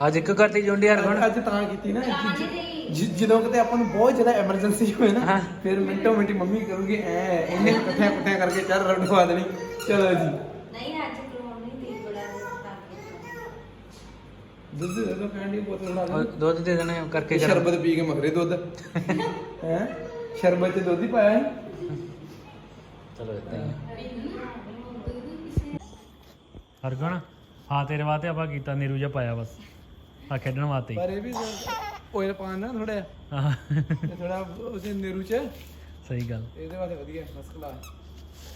ਅੱਜ ਇੱਕ ਕਰਤੀ ਜੁੰਡੀ ਹਰਗੁਣ। ਅੱਜ ਤਾਂ ਕੀਤੀ ਨਾ। ਕਿ ਜ- ਜਦੋਂ ਕਿਤੇ ਆਪਾਂ ਨੂੰ ਬਹੁਤ ਜ਼ਿਆਦਾ ਐਮਰਜੈਂਸੀ ਹੋਵੇ ਨਾ ਫਿਰ ਮਿੰਟੋ ਮਿੰਟੀ ਮੰਮੀ ਕਰੂਗੀ ਐ ਇਹਨੇ ਇਕੱਠਿਆਂ ਇਕੱਠਿਆਂ ਕਰਕੇ ਚਾਰ ਰੌਂਡ ਖਵਾ ਦੇਣੀ। ਚਲੋ ਜੀ ਨਹੀਂ ਅੱਜ ਕਰਵਾਉਣੀ ਤੇ ਬੜਾ ਕਰਕੇ ਦੁੱਧ ਦੇ ਦੋ ਕਹਿੰਦੀ ਬੋਤਲ ਬਣਾ ਉਹ ਦੇ ਦੁੱਧ ਦੇ ਦੇਣੇ ਕਰਕੇ ਕਰ ਸ਼ਰਬਤ ਪੀ ਕੇ ਮਗਰੇ ਦੁੱਧ। ਹੈ? ਸ਼ਰਬਤ ਚ ਦੁੱਧ ਹੀ ਪਾਇਆ ਹੈ ਚਲੋ ਇਦਾਂ ਹੀ ਆ। ਹਰਗੁਣ ਹਾਂ ਤੇਰੇ ਵਾਸਤੇ ਆਪਾਂ ਕੀਤਾ ਨੀਰੂ ਜਿਹਾ ਪਾਇਆ ਬਸ। ਆ ਖੇਡਣ ਵਾਸਤੇ ਪਰ ਇਹ ਵੀ ਓਇਲ ਪਾਣਾ ਥੋੜਾ ਤੇ ਥੋੜਾ ਉਸੇ ਨਿਰੂ ਚ। ਸਹੀ ਗੱਲ। ਇਹਦੇ ਵਾਸਤੇ ਵਧੀਆ ਫਸਟ ਕਲਾਸ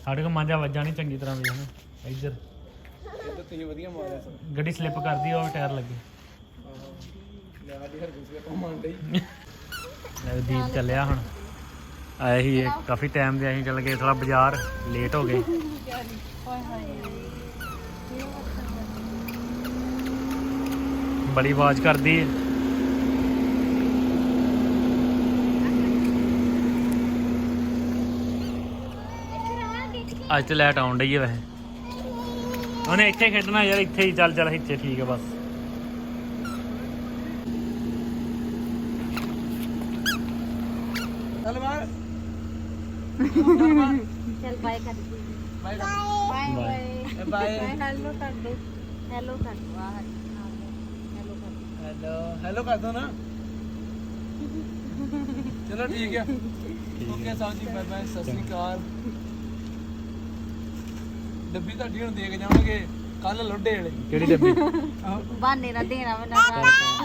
ਸਾਡੇ ਕੋਲ ਮਾਂਜਾ ਵੱਜਾ ਨਹੀਂ ਚੰਗੀ ਤਰ੍ਹਾਂ ਵੀ ਹਨਾ। ਇੱਧਰ। ਇਹ ਤਾਂ ਤੁਸੀਂ ਵਧੀਆ ਮਾਰਿਆ ਸਰ ਗੱਡੀ ਸਲਿੱਪ ਕਰਦੀ ਉਹ ਟਾਇਰ ਲੱਗੇ। ਲੈ ਸਾਡੀ ਹਰ ਕਿਸੇ ਤੋਂ ਮੰਨ ਲਈ ਲੈ ਦੀਪ ਚੱਲਿਆ ਹੁਣ। ਆਏ ਹੀ ਇਹ ਕਾਫੀ ਟਾਈਮ ਦੇ ਅਸੀਂ ਚੱਲ ਗਏ ਥੋੜਾ ਬਾਜ਼ਾਰ ਲੇਟ ਹੋ ਗਏ। ਬੜੀ ਆਵਾਜ਼ ਕਰਦੀ ਹੈ ਅੱਜ ਤੇ ਲਾਈਟ ਆਉਣ ਡਈ ਹੈ ਵੈਸੇ। ਉਹਨੇ ਇੱਥੇ ਖੇਡਣਾ ਯਾਰ ਇੱਥੇ ਹੀ ਚੱਲ ਚੱਲ ਇੱਥੇ ਠੀਕ ਹੈ ਬਸ। ਚੱਲ ਮਾਰ ਚਲ ਬਾਏ ਕਰ bye bye bye bye hello ਕਰ ਦੋ। ਹੈਲੋ ਕਰ ਦੋ। ਆ ਹੈਲੋ ਕਰ ਦੋ। ਹੈਲੋ ਹੈਲੋ ਕਰ ਦੋ ਨਾ। ਚਲੋ ਠੀਕ ਹੈ। Okay Sahib ji bye bye Sat Sri ਅਕਾਲ। ਡੱਬੀ ਤੁਹਾਡੀ ਹੁਣ ਦੇ ਕੇ ਜਾਵਾਂਗੇ ਕੱਲ ਲੋਡੇ ਵਾਲੇ। ਕਿਹੜੀ ਡੱਬੀ? ਬਾਨੇ ਨਾ ਦੇਣਾ ਮੈਂ ਨਾ।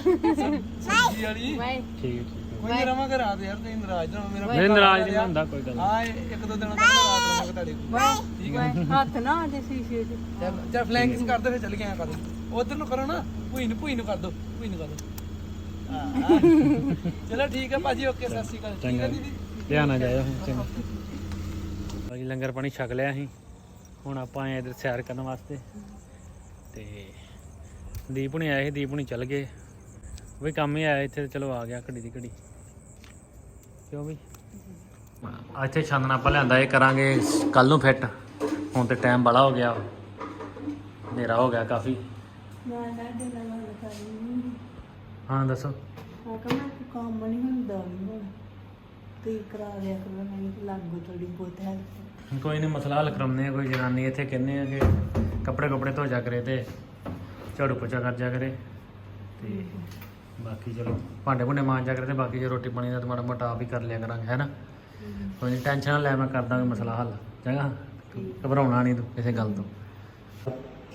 ਸਬਜ਼ੀ ਵਾਲੀ। ਬਾਏ। ਠੀਕ ਹੈ, ਠੀਕ। ਹੈ ਕੋਈ ਨਹੀਂ ਰਵਾਂਗੇ ਰਾਤ ਯਾਰ ਤੁਸੀਂ ਨਾਰਾਜ਼ ਨਾ ਮੇਰਾ ਨਹੀਂ ਨਾਰਾਜ਼ ਨਹੀਂ ਹੁੰਦਾ ਕੋਈ ਗੱਲ ਨਹੀਂ। ਹਾਂ ਇੱਕ ਦੋ ਦਿਨਾਂ ਤੱਕ ਰਾਤ ਰਵਾਂਗੇ ਤੁਹਾਡੇ ਕੋਲ। ਠੀਕ ਹੈ। ਹੱਥ ਨਾ ਆ ਜੇ ਸ਼ੀਸ਼ੇ ਤੇ ਚੱਲ ਚੱਲ ਫਲੈਂਕਿੰਗ ਕਰਦੇ ਫਿਰ ਚੱਲ ਕੇ ਆਇਆ ਕਰੋ ਉਧਰ ਨੂੰ ਕਰੋ ਨਾ ਭੂਈ ਨੂੰ ਭੂਈ ਨੂੰ ਕਰ ਦੋ ਭੂਈ ਨੂੰ ਕਰ ਦੋ। ਹਾਂ ਚਲੋ ਠੀਕ ਹੈ ਭਾਜੀ ਓਕੇ ਸਤਿ ਸ਼੍ਰੀ ਅਕਾਲ। ਠੀਕ ਚੰਗਾ ਹੈ ਦੀਦੀ। ਧਿਆਨ ਨਾਲ ਜਾਇਓ ਹੁਣ ਚੰਗਾ। ਭਾਜੀ ਲੰਗਰ ਪਾਣੀ ਛਕ ਲਿਆ ਅਸੀਂ। ਹੁਣ ਆਪਾਂ ਆਏ ਇਧਰ ਸੈਰ ਕਰਨ ਵਾਸਤੇ। ਤੇ ਦੀਪ ਹੁਣੀ ਆਏ ਸੀ ਦੀਪ ਹੁਣੀ ਚੱਲ ਗਏ। ਉਹ ਵੀ ਕੰਮ ਹੀ ਆਇਆ ਇੱਥੇ ਚਲੋ ਆ ਗਿਆ ਘੜੀ ਦੀ ਘੜੀ। ਕਿਉਂ ਵੀ ਇੱਥੇ ਛਾਨਣ ਆਪਾਂ ਲਿਆਂਦਾ ਇਹ ਕਰਾਂਗੇ ਕੱਲ ਨੂੰ ਫਿੱਟ। ਹੁਣ ਤੇ ਟਾਈਮ ਬੜਾ ਹੋ ਗਿਆ। ਹਨੇਰਾ ਹੋ ਗਿਆ ਕਾਫੀ। ਹਾਂ ਦੱਸੋ। ਕਹਿੰਦਾ ਕੰਮ ਨਹੀਂ ਹੁੰਦਾ ਹੁਣ ਤੇ ਕਰਾ ਦਿਆ ਕਰੋ ਨਹੀਂ ਲਾਗੋ ਥੋੜੀ ਬਹੁਤ ਹੈਲਪ ਕੋਈ ਨਹੀਂ ਮਸਲਾ ਹੱਲ ਕਰਾਉਂਦੇ ਆ, ਕੋਈ ਜਨਾਨੀ ਇੱਥੇ ਕਹਿੰਦੇ ਆ ਕਿ ਕੱਪੜੇ ਕੱਪੜੇ ਧੋ ਜਾ ਕਰੇ ਤੇ ਝਾੜੂ ਪੋਚਾ ਕਰ ਜਾ ਕਰੇ ਤੇ ਬਾਕੀ ਚਲੋ, ਭਾਂਡੇ ਭੁੰਡੇ ਮਾਂਜ ਜਾ ਕਰੇ ਤੇ ਬਾਕੀ ਜੇ ਰੋਟੀ ਪਾਣੀ ਦਾ ਤਾਂ ਮਾੜਾ ਮੋਟਾ ਆਪ ਹੀ ਕਰ ਲਿਆ ਕਰਾਂਗੇ, ਹੈ ਨਾ? ਕੋਈ ਨਹੀਂ ਟੈਨਸ਼ਨ ਨਾ ਲੈ, ਮੈਂ ਕਰ ਦਾਂਗਾ ਮਸਲਾ ਹੱਲ, ਚੰਗਾ? ਘਬਰਾਉਣਾ ਨਹੀਂ ਤੂੰ ਕਿਸੇ ਗੱਲ ਤੋਂ।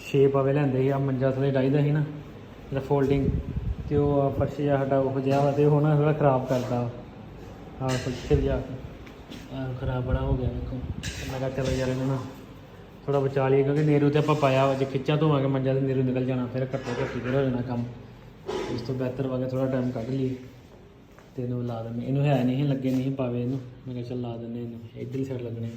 ਸ਼ੇਪ ਆਵੇ ਲੈਂਦੇ ਸੀ ਆ ਮੰਜਾ ਥਲੇ ਡਾਈਦਾ ਸੀ ਨਾ, ਜਿਹੜਾ ਫੋਲਡਿੰਗ ਤੇ ਉਹ ਆ ਜਿਹਾ ਸਾਡਾ ਉਹ ਜਿਹਾ ਵਾ ਤੇ ਉਹ ਨਾ ਥੋੜਾ ਖਰਾਬ ਕਰਦਾ ਆਹ ਫਰਸ਼ ਜਾ ਕੇ। ਆਹ ਖਰਾਬ ਬੜਾ ਹੋ ਗਿਆ ਦੇਖੋ। ਮੈਂ ਕਿਹਾ ਚਲੋ ਯਾਰ ਇਹਨੂੰ ਨਾ ਥੋੜਾ ਬਚਾ ਲਈਏ ਕਿਉਂਕਿ ਨੇਰੂ ਤੇ ਆਪਾਂ ਪਾਇਆ ਵਾ, ਜੇ ਖਿੱਚਾਂ ਧੋਵਾਂਗੇ ਮੰਜਾ ਤੇ ਨੇਰੂ ਨਿਕਲ ਜਾਣਾ ਫਿਰ ਘੱਟੋ ਘੱਟੀ ਫਿਰ ਹੋ ਜਾਣਾ ਕੰਮ। ਇਸ ਤੋਂ ਬਿਹਤਰ ਵਾ ਕੇ ਥੋੜਾ ਟਾਈਮ ਕੱਢ ਲਈਏ ਤੇ ਇਹਨੂੰ ਲਾ ਦਿੰਦੇ ਇਹਨੂੰ ਹੈ ਨਹੀਂ ਲੱਗੇ ਨਹੀਂ ਪਾਵੇ ਇਹਨੂੰ। ਮੈਂ ਕਿਹਾ ਚੱਲ ਲਾ ਦਿੰਦੇ ਇਹਨੂੰ। ਇੱਧਰਲੀ ਸਾਈਡ ਲੱਗਣੇ।